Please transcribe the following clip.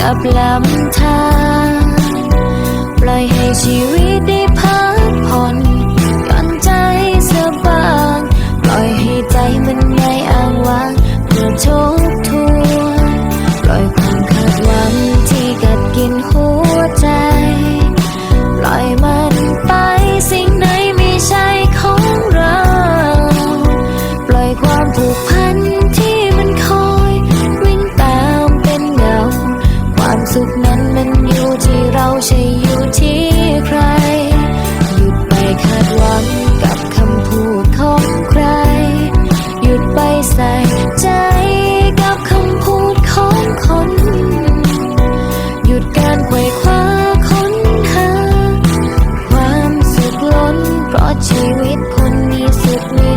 กับลำธาร ใช่อยู่ที่ใคร หยุดไปคาดหวังกับคำพูดของใคร หยุดไปใส่ใจกับคำพูดของคน หยุดการไขว่คว้าค้นหา ความสุขล้นเพราะชีวิตคนมีสุขมี